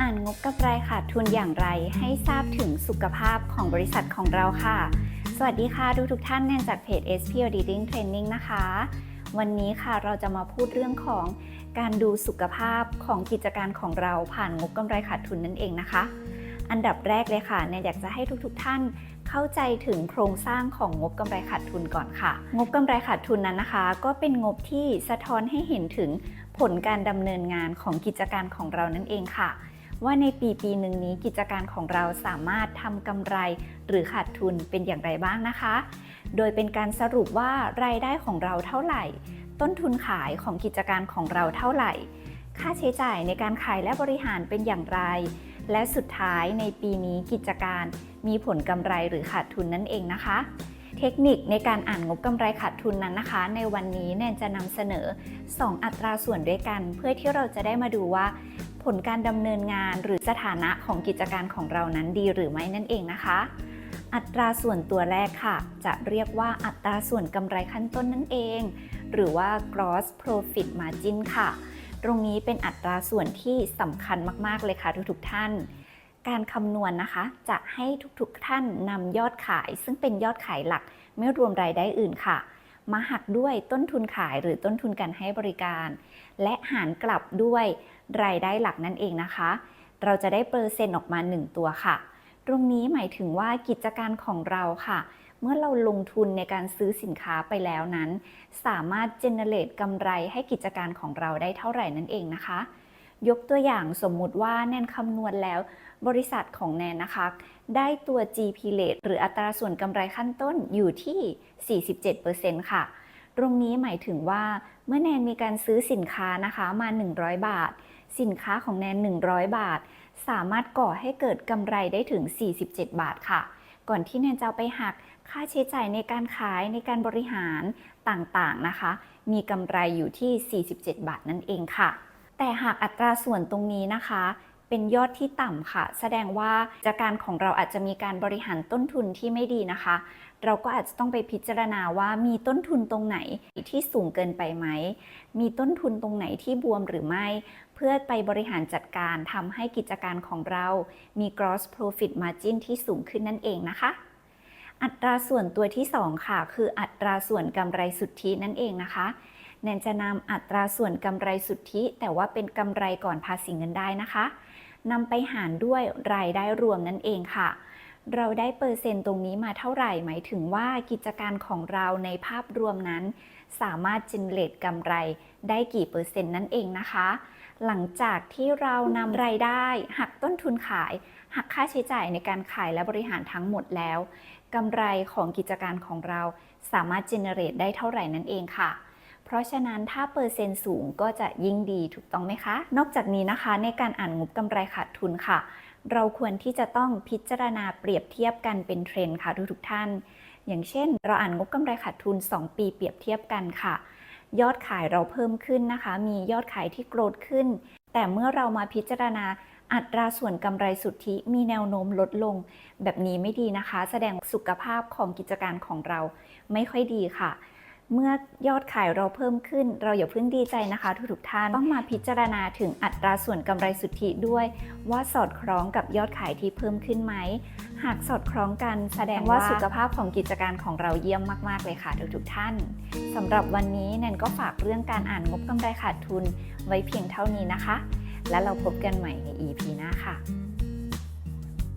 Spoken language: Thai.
อ่านงบกำไรขาดทุนอย่างไรให้ทราบถึงสุขภาพของบริษัทของเราค่ะ สวัสดีค่ะทุกทุกท่านแนนจากเพจ SP Auditing Training นะคะ วันนี้ค่ะเราจะมาพูดเรื่องของการดูสุขภาพของกิจการของเราผ่านงบกำไรขาดทุนนั่นเองนะคะ อันดับแรกเลยค่ะแนนอยากจะให้ทุกๆทท่านเข้าใจถึงโครงสร้างของงบกำไรขาดทุนก่อนค่ะ งบกำไรขาดทุนนั้นนะคะ ก็เป็นงบที่สะท้อนให้เห็นถึงผลการดำเนินงานของกิจการของเรานั่นเองค่ะ ว่าในปีปีหนึ่งนี้กิจการของเราสามารถทำกำไรหรือขาดทุนเป็นอย่างไรบ้างนะคะ โดยเป็นการสรุปว่ารายได้ของเราเท่าไหร่ ต้นทุนขายของกิจการของเราเท่าไหร่ ค่าใช้จ่ายในการขายและบริหารเป็นอย่างไร และสุดท้ายในปีนี้กิจการมีผลกำไรหรือขาดทุนนั่นเองนะคะเทคนิคในการอ่านงบกำไรขาดทุนนั้นนะคะ ในวันนี้แนนจะนำเสนอ 2 อัตราส่วนด้วยกัน เพื่อที่เราจะได้มาดูว่า ผลการดำเนินงานหรือสถานะของกิจการของเรานั้นดีหรือไม่นั่นเองนะคะ อัตราส่วนตัวแรกค่ะ จะเรียกว่าอัตราส่วนกำไรขั้นต้นนั่นเอง หรือว่า gross profit margin ค่ะ ตรงนี้เป็นอัตราส่วนที่สำคัญมาก ๆ เลยค่ะทุกๆท่านการคำนวณนะคะ จะให้ทุกๆท่านนำยอดขาย ซึ่งเป็นยอดขายหลัก ไม่รวมรายได้อื่นค่ะ มาหักด้วยต้นทุนขายหรือต้นทุนการให้บริการ และหารกลับด้วยรายได้หลักนั่นเองนะคะ เราจะได้เปอร์เซ็นต์ออกมา 1 ตัวค่ะ ตรงนี้หมายถึงว่ากิจการของเราค่ะ เมื่อเราลงทุนในการซื้อสินค้าไปแล้วนั้น สามารถ generate กำไรให้กิจการของเราได้เท่าไหร่นั่นเองนะคะ ยกตัวอย่างสมมุติว่าแนนคำนวณแล้ว บริษัทของแนนนะคะ ได้ตัว GP rate หรืออัตราส่วนกำไรขั้นต้นอยู่ที่ 47%ค่ะ ตรงนี้หมายถึงว่าเมื่อแนนมีการซื้อสินค้านะคะมา 100 บาท สินค้าของแนน 100 บาท สามารถก่อให้เกิดกำไรได้ถึง 47 บาทค่ะ ก่อนที่แนนจะไปหักค่าใช้จ่ายในการขายในการบริหารต่างๆนะคะ มีกำไรอยู่ที่ 47 บาทนั่นเองค่ะ แต่หากอัตราส่วนตรงนี้นะคะ เป็นยอดที่ต่ำค่ะ แสดงว่าจากการของเราอาจจะมีการบริหารต้นทุนที่ไม่ดีนะคะ เราก็อาจจะต้องไปพิจารณาว่ามีต้นทุนตรงไหนที่สูงเกินไปไหม มีต้นทุนตรงไหนที่บวมหรือไม่ เพื่อไปบริหารจัดการทำให้กิจการของเรา มี gross profit margin ที่สูงขึ้นนั่นเองนะคะอัตราส่วนตัวที่ 2 ค่ะ คืออัตราส่วนกำไรสุทธินั่นเองนะคะ แนนจะนำอัตราส่วนกำไรสุทธิ แต่ว่าเป็นกำไรก่อนภาษีเงินได้นะคะนำไปหารด้วยรายได้รวมนั่นเองค่ะ เราได้เปอร์เซ็นต์ตรงนี้มาเท่าไหร่ หมายถึงว่ากิจการของเราในภาพรวมนั้น สามารถ generate กำไรได้กี่เปอร์เซ็นต์นั่นเองนะคะ หลังจากที่เรานำรายได้หักต้นทุนขาย หักค่าใช้จ่ายในการขายและบริหารทั้งหมดแล้วกำไรของกิจการของเราสามารถ generate ได้เท่าไหร่นั่นเองค่ะ ราะฉะนั้นถ้าเปอร์เซ็นต์สูงก็จะยิ่งดีถูกต้องไหมคะ นอกจากนี้นะคะในการอ่านงบกำไรขาดทุนค่ะ เราควรที่จะต้องพิจารณาเปรียบเทียบกันเป็นเทรนด์ค่ะทุกๆท่าน อย่างเช่น เราอ่านงบกำไรขาดทุน 2 ปีเปรียบเทียบกันค่ะ ยอดขายเราเพิ่มขึ้นนะคะ มียอดขายที่โกรธขึ้น แต่เมื่อเรามาพิจารณาอัตราส่วนกำไรสุทธิมีแนวโน้มลดลง แบบนี้ไม่ดีนะคะ แสดงสุขภาพของกิจการของเราไม่ค่อยดีค่ะ เมื่อยอดขายเราเพิ่มขึ้น เราอย่าเพิ่งดีใจนะคะ ทุกๆท่านต้องมาพิจารณาถึงอัตราส่วนกำไรสุทธิด้วย ว่าสอดคล้องกับยอดขายที่เพิ่มขึ้นไหม หากสอดคล้องกันแสดงว่าสุขภาพของกิจการของเราเยี่ยมมาก ๆ เลยค่ะทุกๆท่านสำหรับวันนี้แนนก็ฝากเรื่องการอ่านงบกำไรขาดทุนไว้เพียงเท่านี้นะคะ แล้วเราพบกันใหม่ใน EP หน้าค่ะ